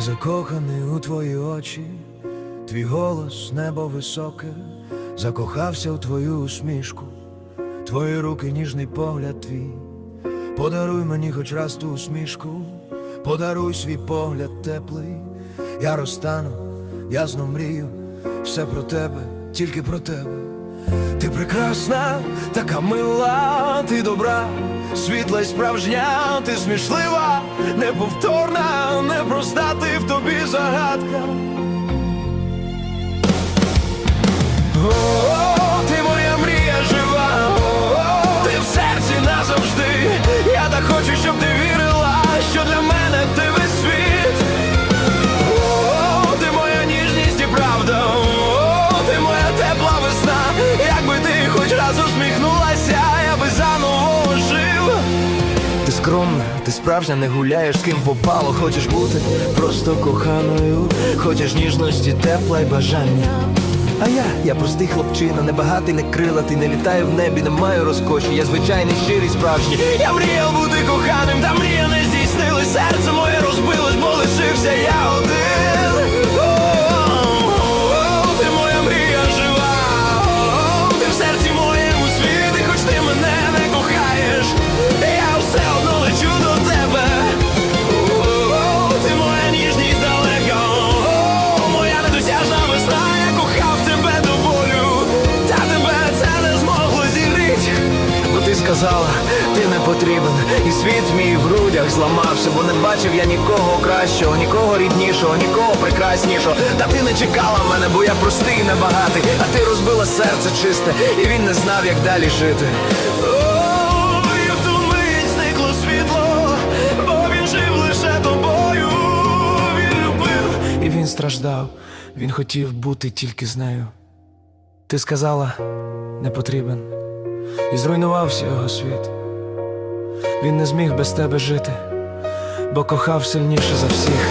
закоханий у твої очі, твій голос, небо високе, закохався у твою усмішку, твої руки, ніжний погляд твій. Подаруй мені хоч раз ту усмішку, подаруй свій погляд теплий. Я розтану, ясно мрію, все про тебе, тільки про тебе. Ти прекрасна, така мила, ти добра, світла й справжня, ти смішлива, неповторна, в скромна, ти справжня, не гуляєш з ким попало, хочеш бути просто коханою, хочеш ніжності, тепла й бажання. А я, я простий хлопчина, не багатий, не крилатий, не літаю в небі, не маю розкоші, я звичайний, щирий, справжній. Я мріяв бути коханим, та мрія не здійснилась, сказала, ти не потрібен, і світ мій в грудях зламався, бо не бачив я нікого кращого, нікого ріднішого, нікого прекраснішого. Та ти не чекала мене, бо я простий, і небагатий, а ти розбила серце чисте, і він не знав, як далі жити. Він страждав, він хотів бути тільки з нею. Ти сказала, не потрібен, і зруйнувався його світ. Він не зміг без тебе жити, бо кохав сильніше за всіх.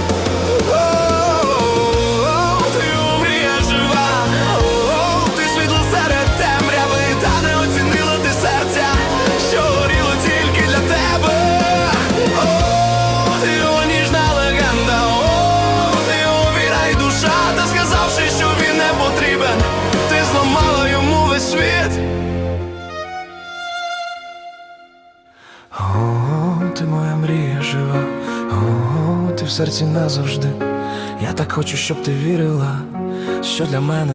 Ти моя мрія жива, о, ти в серці назавжди. Я так хочу, щоб ти вірила, що для мене.